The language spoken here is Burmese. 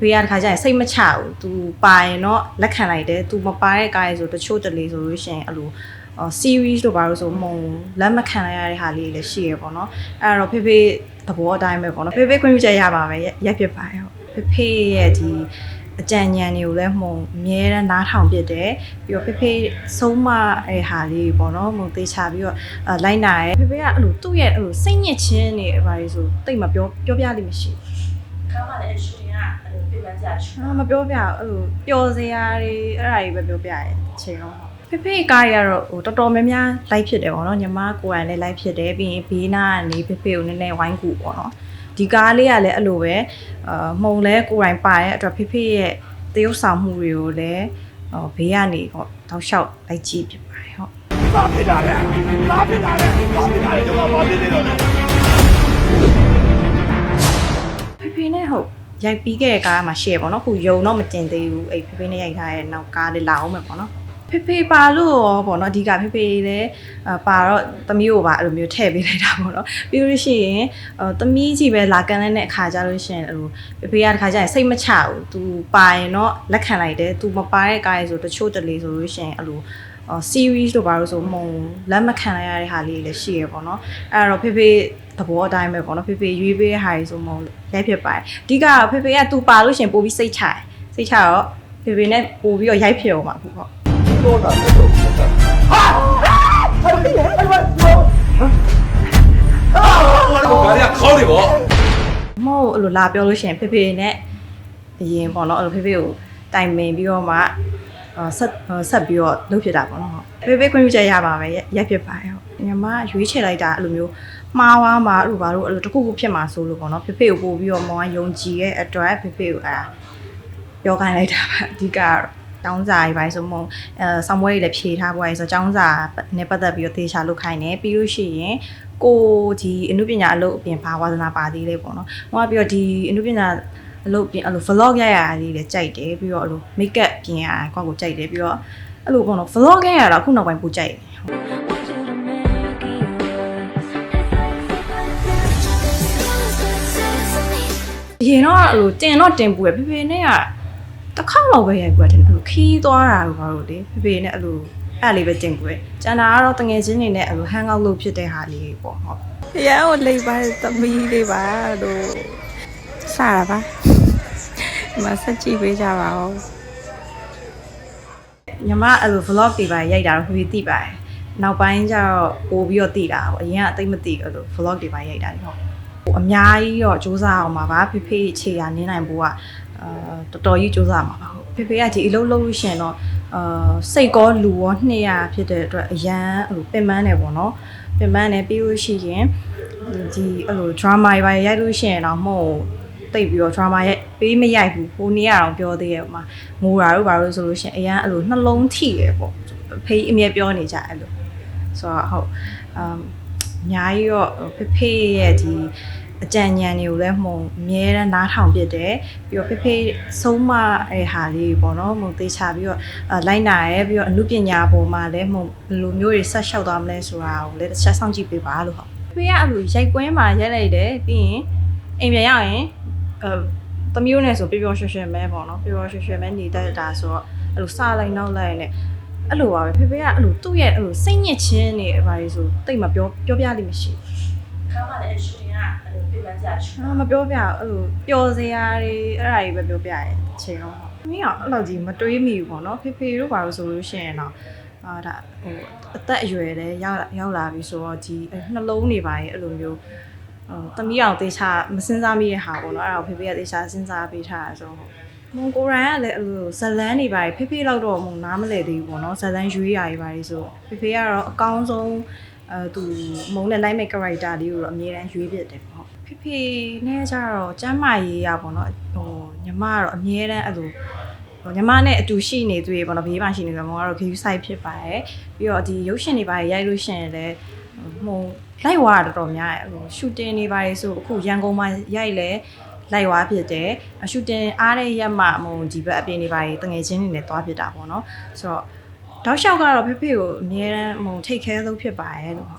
ဖေကတခါကျရင်စိတ်မချဘူး तू ပါရင်တော့လက်ခံလိုက်တယ် तू မပါတဲ့ကားရဆိုတချို့တလေဆိုလို့ရှိရင်အဲ့လိုအော် series တို့ဘာလို့ဆိုမုံလက်မခံလိုက်ရတဲ့ဟာလေးတွေလည်းရှိရပေါ့နော်အဲ့တော့ဖေဖေသဘောအတိုင်းပဲပေါ့နော်ဖေဖေခွင့်ပြုချက်ရပါမယ်ရက်ဖြစ်ပါရဲ့ဟုတ်ဖေဖေရဲ့ဒီအကြံဉာဏ်တွေကိုလည်းမှုံအမြဲတမ်းနားထောင်ပြတယ်ပြီးတော့ဖေဖေဆုံးမတဲ့ဟာလေးပေါ့နော်မှုံသေချာပြီးတော့အလိုက်နာရဲဖေဖေကအဲ့လိုသူ့ရဲ့အဲ့လိုစိတ်ညစ်ခြင်းတွေဘာလို့ဆိုတိတ်မပြောပြောပြလိမ့်မရှိဘူး ကားမှလည်းရှူတင်ကအဲ့လိုပြင်ပန်းကြရှူအာမပြောပြဘူးအဲ့လိုပျော်စရာတွေအဲ့ဒါတွေပဲပြောပြရဲအချိန်တော့ဖေဖေကားရကတော့ဟိုတော်တော်များများ live ဖြစ်တယ်ပေါ့နော်ညီမကိုယ်တိုင်လည်း live ဖြစ်တယ်ပြီးရင်ဘေးနာကနေဖေဖေကိုနည်းနည်းဝိုင်းကူပေါ့နော်ဒီကားလေးကလည်းအဲ့လိုပဲအာမှုံလဲကိုယ်တိုင်ပါရဲ့အတွက်ဖေဖေရဲ့တရုပ်ဆောင်မှုတွေကိုလည်းဟိုဘေးကနေဟောတောက်လျှောက်လိုက်ကြည့်ဖြစ်ပါတယ်ဟုတ် ဘာဖြစ်တာလဲဘာဖြစ်တာလဲဘာဖြစ်တာလဲကျွန်တော်ဘာဖြစ်နေတော့လဲ ရိုက်ပြီးခဲ့တဲ့ကားမှာ share ပေါ့နော်ခုယုံတော့မတင်သေးဘူးအဲ့ဖေဖေနဲ့ရိုက်ထားတဲ့နောက်ကားလေးလာအောင်မယ်ပေါ့နော်ဖေဖေပါလို့ရောပေါ့နော်အဓိကဖေဖေလည်းအာပါတော့သမီးကိုပါအဲ့လိုမျိုးထည့်ပေးလိုက်တာပေါ့နော်ပြီးလို့ရှိရင်အာသမီးကြီးပဲလာကန်တဲ့အခါကျလို့ရှိရင်အဲ့လိုဖေဖေကတခါကျရင်စိတ်မချဘူး तू ပါရင်တော့လက်ခံလိုက်တယ် तू မပါတဲ့ကားရဆိုတချို့တလေဆိုလို့ရှိရင်အဲ့လိုအော် series တို့ဘာလို့ဆိုမုံလက်မခံလိုက်ရတဲ့ဟာလေးတွေလည်းရှိရပေါ့နော်အဲ့တော့ဖေဖေသဘောအတိုင်းပဲပေါ့နော်ဖေဖေရွေးပေးတဲ့ဟာတွေဆိုမုံလက်ဖြစ်ပါတယ်အဓိကတော့ဖေဖေက तू ပါလို့ရှရင်ပို့ပြီးစိတ်ချတယ်စိတ်ချတော့ဖေဖေနဲ့ပို့ပြီးတော့ရိုက်ဖြစ်အောင်ပါခုပေါ့တော့တာတော့ဟာဟာဘယ်လဲအဲ့ဘာလို့ဟာဘာလဲခေါင်းနေပေါ့မဟုတ်အဲ့လိုလာပြောလို့ရှရင်ဖေဖေနဲ့အရင်ပေါ့နော်အဲ့လိုဖေဖေကိုတိုင်ပင်ပြီးတော့မှအာ ဆက်ဆက်ပြီးတော့လုပ်ဖြစ်တာပေါ့နော်ဖေဖေခွင့်ပြုချက်ရပါမယ်ရက်ဖြစ်ပါတယ်ဟုတ်ညီမရွေးချယ်လိုက်တာအဲ့လိုမျိုးမှားဝါးမှာအဲ့လိုဘာလို့အဲ့လိုတစ်ခုခုဖြစ်မှာဆိုလို့ပေါ့နော်ဖေဖေကိုပို့ပြီးတော့မောင်ကယုံကြည်ရဲ့အတွက်ဖေဖေကိုအဲ့ဒါပြောခိုင်းလိုက်တာပါအဓိကကတော့ကျောင်းစာရေးပိုင်းဆိုမှအဲဆောင်းပွဲတွေလည်းဖြေထားပွားရေးဆိုကျောင်းစာနဲ့ပတ်သက်ပြီးတော့သေချာလုပ်ခိုင်းတယ်ပြီးလို့ရှိရင်ကိုဒီအမှုပညာအလုပ်အပြင်ဘာဝါသနာပါသေးလဲပေါ့နော်။ဟောပြီးတော့ဒီအမှုပညာအလုပ်ပြင်အဲ့လို vlog ရရလေးလည်းကြိုက်တယ်ပြီးတော့အဲ့လို make up ပြင်ရကောက်ကိုကြိုက်တယ်ပြီးတော့အဲ့လိုပေါ့နော် vlog ရရတော့အခုနောက်ပိုင်းပိုကြိုက်တယ်အရင်တော့အဲ့လိုတင်တော့တင်ပူရဖေဖေနဲ့ကတစ်ခေါက်လောက်ပဲရိုက်ပူရတယ်အဲ့လိုခီးသွားတာလို့ဘာလို့လေဖေဖေနဲ့အဲ့လိုအဲ့လေးပဲတင်ပူရကျန်တာကတော့တငယ်ချင်းတွေနဲ့အဲ့လိုဟန်ကောက်လုပ်ဖြစ်တဲ့ဟာလေးပေါ့ဟုတ်ရန်ကိုလိပ်ပါသမီးလေးပါတို့စတာပါဒီမှာဆက်ကြည့်ပေးကြပါဦး ညီမအဲ့လို vlog တွေပါရိုက်တာတော့ဖေဖေသိပါတယ်နောက်ပိုင်းကျတော့ပို့ပြီးတော့သိတာပေါ့အရင်ကအသိမသိဘူးအဲ့လို vlog တွေပါရိုက်တာလေဟုတ်ဟိုအများကြီးတော့စူးစမ်းအောင်ပါပါဖေဖေခြေရနင်းနိုင်ဖို့ကအာတော်တော်ကြီးစူးစမ်းမှာပါဟုတ်ဖေဖေကဒီအလုပ်လုပ်လို့ရှရင်တော့အာစိတ်ကောလူရောနှစ်ရဖြစ်တဲ့အတွက်အရန်ဟိုပင်ပန်းတယ်ပေါ့နော်ပင်ပန်းတယ်ပြီးလို့ရှိရင်ဒီအဲ့လို drama တွေပါရိုက်လို့ရှရင်တော့မဟုတ် တိတ်ပြီးတော့ drama ရိုက်ပေးမရိုက်ဘူးဟိုနေ့ကတော့ပြောသေးရဲ့ဟိုမှာငိုတာတို့ဘာလို့ဆိုလို့ရှရင်အရန်အဲ့လိုနှလုံးထိရပေါ့ဖေးအမြဲပြောနေကြအဲ့လိုဆိုတော့ဟုတ်အမ်အများကြီးတော့ဖေဖေရဲ့ဒီအကြံဉာဏ်တွေကိုလည်းမှုံအမြဲတမ်းနားထောင်ပြတယ်ပြီးတော့ဖေဖေဆုံးမတဲ့ဟာလေးပေါ့နော်မှုံသေချာပြီးတော့အလိုက်နာရဲပြီးတော့အမှုပညာပေါ်မှာလည်းမှုံဘယ်လိုမျိုးတွေဆက်လျှောက်သွားမလဲဆိုတာကိုလည်းတစ်ချက်စောင့်ကြည့်ပေးပါလို့ဟုတ်ဖေကအဲ့လိုရိုက်ကွင်းမှာရိုက်လိုက်တယ်ပြီးရင်အိမ်ပြန်ရောက်ရင် အဲတမျိုးနဲ့ဆိုပျော်ပျော်ရွှင်ရွှင်ပဲပေါ့နော်ပျော်ပျော်ရွှင်ရွှင်ပဲနေတတ်တာဆိုတော့အဲ့လိုစလိုက်နောက်လိုက်နဲ့အဲ့လိုပါပဲဖေဖေကအဲ့လိုသူ့ရဲ့အဲ့လိုစိတ်ညစ်ခြင်းတွေဘာတွေဆိုတိတ်မပြောပြောပြလိမ့်မရှိဘူးကားမှလည်းရှူတင်ကအဲ့လိုပြင်ပန်းကြရှူအာမပြောပြဘူးအဲ့လိုပျော်စရာတွေအဲ့ဒါတွေပဲပြောပြရဲအချိန်တော့မင်းကအဲ့လိုကြီးမတွေးမိဘူးပေါ့နော်ဖေဖေတို့ဘာလို့ဆိုလို့ရှိရင်တော့အာဒါဟိုအသက်အရွယ်လည်းရောက်ရောက်လာပြီဆိုတော့ဒီနှလုံးတွေပါရဲ့အဲ့လိုမျိုး ဟိုတမီးအောင်တေချာမစင်စားမိတဲ့ဟာပေါ့နော်အဲ့ဒါကိုဖေဖေကတေချာစဉ်းစားပေးထားတာဆိုတော့မွန်ကိုရန်ကလည်းအဲ့လိုဇလန်းတွေပါဖေဖေလောက်တော့မုံနားမလဲသေးဘူးပေါ့နော်ဇလန်းရွေးရာတွေပါလေဆိုဖေဖေကတော့အကောင်းဆုံးအဲသူမုံနဲ့ line make character လေးကိုတော့အမြဲတမ်းရွေးဖြစ်တယ်ပေါ့ဖေဖေနဲ့ကြတော့ကျမ်းမာရေးရပေါ့နော်ဟိုညီမကတော့အမြဲတမ်းအဲ့လိုဟိုညီမနဲ့အတူရှိနေတွေ့ပေါ့နော်ဘေးမှာရှိနေတယ်မောင်ကတော့ view site ဖြစ်ပါတယ်ပြီးတော့ဒီရုပ်ရှင်တွေပါရိုက်လို့ရှိရင်လည်း ဟိုလိုက်ဝါတော်တော်များတယ်ဟို shooting တွေပါဆိုအခုရန်ကုန်မှာရိုက်လဲလိုက်ဝါဖြစ်တယ်အရှူတင်အားတဲ့ရက်မှဟိုဒီဘက်အပြင်တွေပါတငယ်ချင်းတွေနဲ့တွားဖြစ်တာပေါ့နော်ဆိုတော့တောက်လျှောက်ကတော့ဖေဖေကိုအမြဲတမ်းဟို take care လုပ်ဖြစ်ပါရဲ့လို့